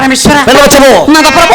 పరమేశ్వర. నా ప్రభు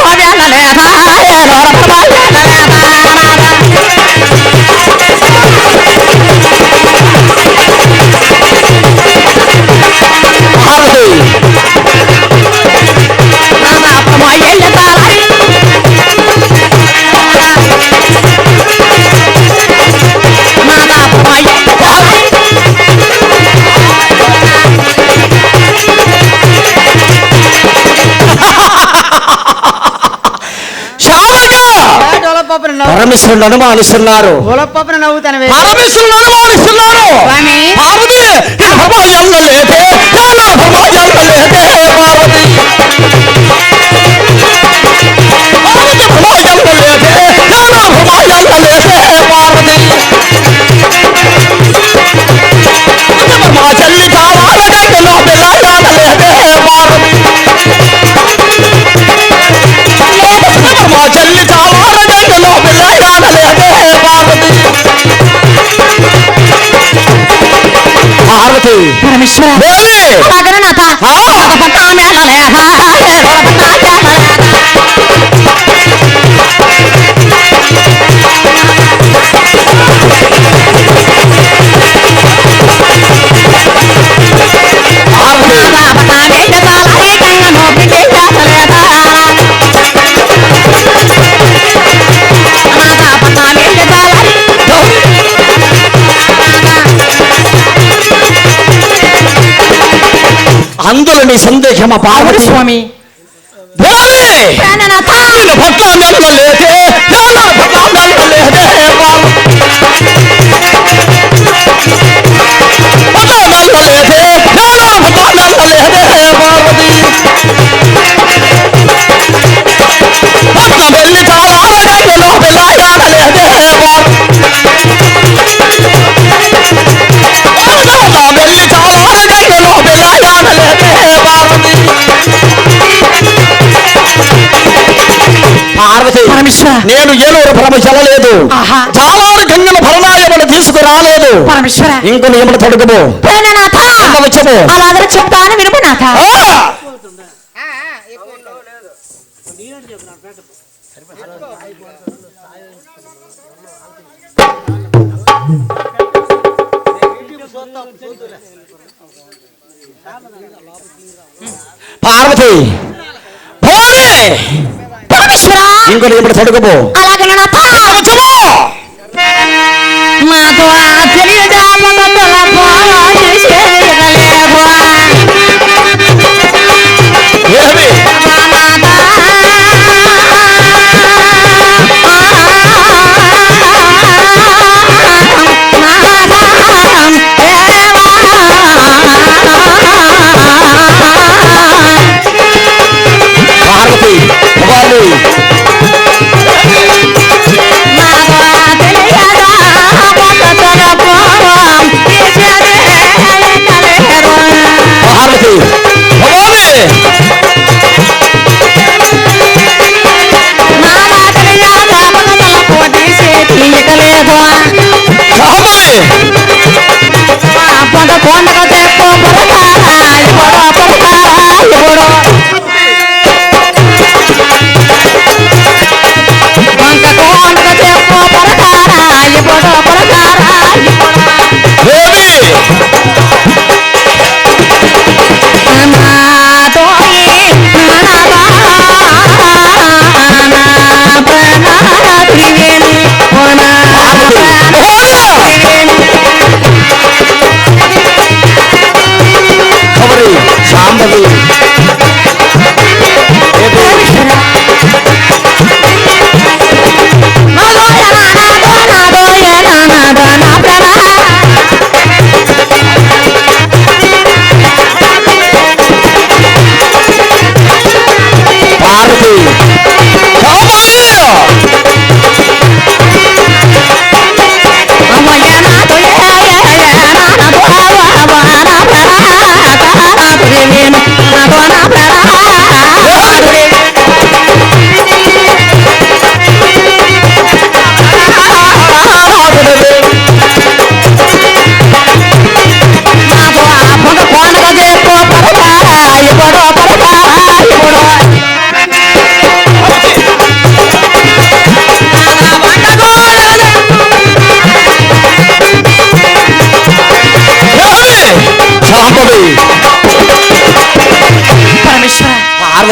పరమేశ్వరుని అనుమానిస్తున్నారు. పరమేశ్వరుని అనుమానిస్తున్నారు. పార్వతి పరమేశ్వర. అందులో నీ సందేశం పార్వతి. స్వామి. పట్ల లేతే నేను ఏలూరు పరమశాల లేదు చాలా కంగిన ఫలనాలు తీసుకురాలేదు ఇంకో నియమలు తొడగబో వచ్చము అలాగనే చెప్తాను వినుము నాథ పార్వతి పరమేశ్వరా ఇంకోటి ఇప్పుడు పడుకోపో అలాగే మాకు ఆ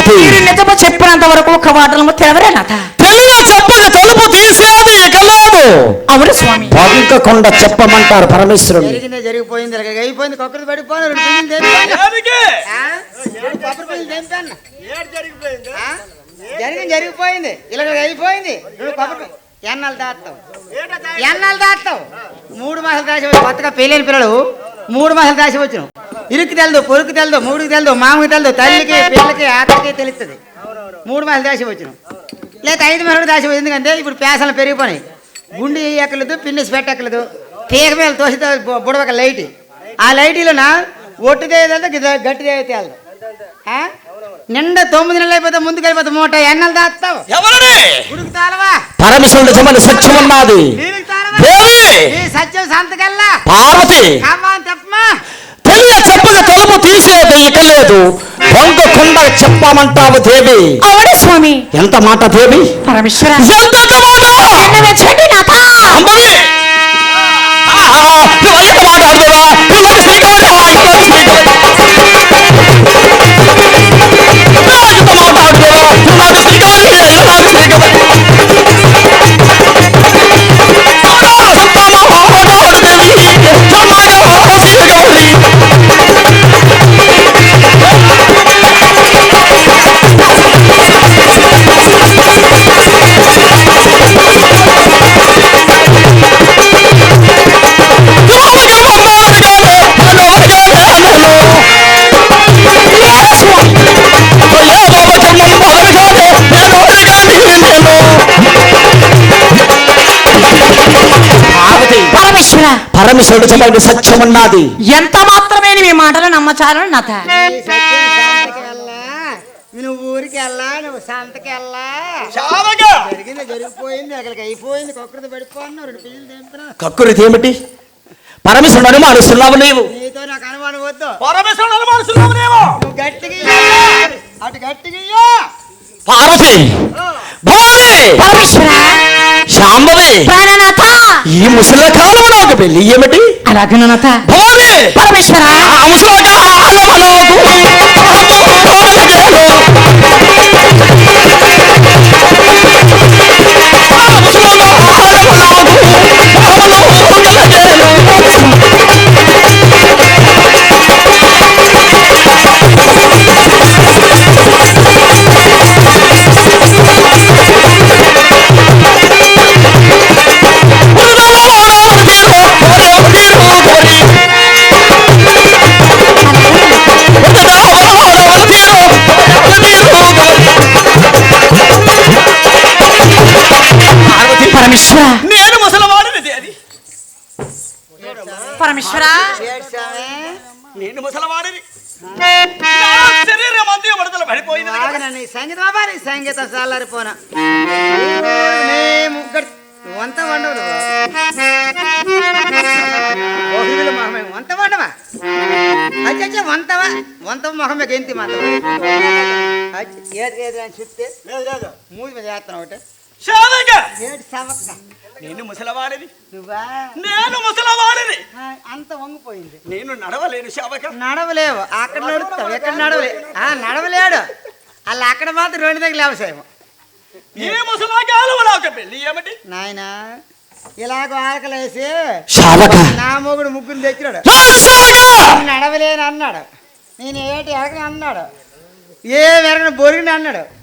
మీరు నిజము చెప్పినంత వరకు ఒక చెప్పక తలుపు తీసేది ఇక లేదు. అవును స్వామి. చెప్పమంటారు పరమేశ్వరుని జరిగిందే జరిగిపోయింది ఇలాగ అయిపోయింది కొక్కరి పడిపోను రెండు పిల్లలు తెంపాను ఆ? రెండు కొబ్బరి పిల్లలు తెంపాను ఆ? జరిగింది జరిగిపోయింది ఇలాగ అయిపోయింది. రెండు కొబ్బరి పిల్లలు. ఎన్నాళ్ళు దాస్తావు ఎన్నాళ్ళు దాస్తావు మూడు మాసాలు దాచి కొత్తగా పెళ్ళైన పిల్లలు. మూడు మాసాలు దాచి వచ్చిన. ఇరుక్కి తెలదు పొరుకు తెలదు మూడుకి తెలదు మామకి తెలదు తల్లికి పిల్లలకి ఆకలికి తెలుస్తుంది. మూడు మాసాలు దాచి వచ్చిన. లేదా ఐదు మాసాలు వచ్చింది ఎందుకంటే ఇప్పుడు పేసలు పెరిగిపోయినాయి. గుండె ఎక్కలేదు పిన్నిస్ పెట్టక్కలేదు తీగ మీద తోసి బుడవక లైట్. ఆ లైటీలోన ఒట్టిదే తేలదు గట్టిదే తేలదు. ఆ? నిండా తొమ్మిది నెలలు అయిపోతే ముందుకు వెళ్ళిపోతే మూట ఎన్నెలు దాస్తావు? పరమేశ్వరుడు సత్యం ఉన్నది నీ సత్యం సంతకల్లా? పార్వతి. తెలియ చెప్పక తలుపు తీసేది ఇక లేదు. వంకకుండా చెప్పమంటావు దేవి. అవును స్వామి. ఎంత మాట దేవి? పరమేశ్వర. ఎంత మాట పరమేశ్వరుడు చెప్పండి సత్యం ఉన్నది. ఎంత మాత్రమే మీ మాటలు నమ్మచాలను నీ నువ్వు ఊరికి వెళ్ళా నువ్వు సంతకి వెళ్ళా జరిగింది జరిగిపోయింది అక్కడికి అయిపోయింది పడిపోను రెండు పిల్లలు ఏమిటి? పరమేశ్వరుడు అనుమానిస్తున్నావు నీవు. నీతో నాకు అనుమానం వద్దు పరమేశ్వరుడు అనుమానిస్తున్నావు నీవు. నువ్వు గట్టిగా? అటు గట్టిగా. పార్వతి! భవాని పరమేశ్వర! శాంభవి ప్రాణనాథ ఈ ముసలి కాలంలో ఒక పెళ్ళి. ఏమిటి? అలాగే నాథ భవాని పరమేశ్వర. ఆ ముసలి కాలమునకు పరమేశ్వర? నేను ముసలవాడిని. నా శరీరం అంతా విడుదల పడిపోయింది ఆగనా నీ సంగీతం బాబా సంగీతం చల్లారిపోనా వంత వండవు వంత వండవా? అచ్చచ్చ వంతవా? వంత మొహమే గెంతి మాత ఏది ఏది అని చెప్తే మూది మీద చేస్తాను ఒకటి. శాదగా ఏడు సవక్క నేను ముసలవాడిని. నువ్వా? నేను ముసలవాడిని. అంత వంగిపోయింది. నేను నడవలేను శావక నడవలేవు. అక్కడ నడుస్తావు ఎక్కడ నడవలే? ఆ నడవలేడు. అలా అక్కడ మాత్రం రెండు దగ్గర వ్యవసాయం ఏ ముసలాగాలు ఒక పెళ్ళి ఏమిటి? నాయనా ఇలాగ ఆకలేసి శావక నా మొగుడు ముగ్గురు తెచ్చినాడు. నడవలేను అన్నాడు. నేను ఏటి ఎరగని అన్నాడు. ఏ ఎరగని బొరిగిన అన్నాడు.